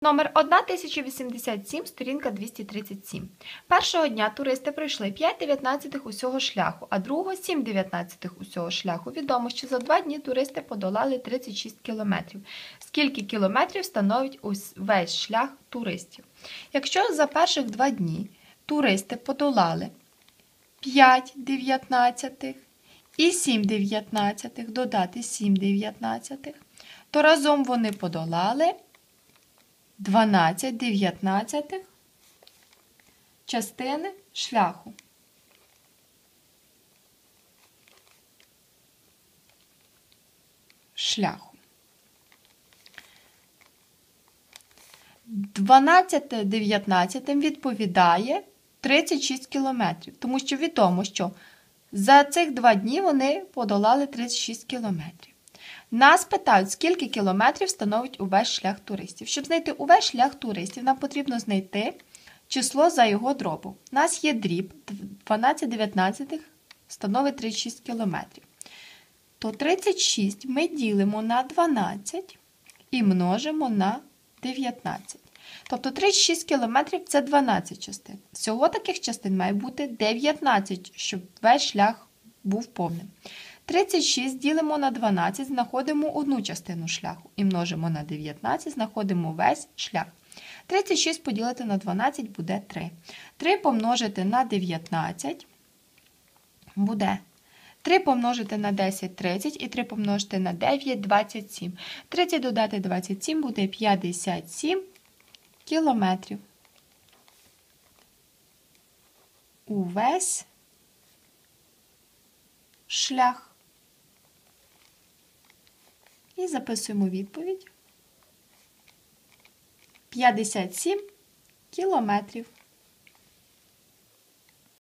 Номер 1087, сторінка 237. Першого дня туристи пройшли 5 дев'ятнадцятих усього шляху, а другого 7 дев'ятнадцятих усього шляху. Відомо, що за два дні туристи подолали 36 кілометрів. Скільки кілометрів становить весь шлях туристів? Якщо за перших два дні туристи подолали 5 дев'ятнадцятих і 7 дев'ятнадцятих, додати 7 дев'ятнадцятих, то разом вони подолали 12 дев'ятнадцятих частини шляху. Шляху. 12 дев'ятнадцятим відповідає 36 кілометрів, тому що відомо, що за цих два дні вони подолали 36 кілометрів. Нас питають, скільки кілометрів становить увесь шлях туристів. Щоб знайти увесь шлях туристів, нам потрібно знайти число за його дробом. У нас є дріб 12 дев'ятнадцятих становить 36 кілометрів. То 36 ми ділимо на 12 і множимо на 19. Тобто 36 кілометрів це 12 частин. Всього таких частин має бути 19, щоб весь шлях був повним. 36 ділимо на 12, знаходимо одну частину шляху і множимо на 19, знаходимо весь шлях. 36 поділити на 12 буде 3. 3 помножити на 19 буде 3 помножити на 10 30 і 3 помножити на 9 27. 30 додати 27 буде 57 кілометрів. Увесь шлях. І записуємо відповідь. 57 кілометрів.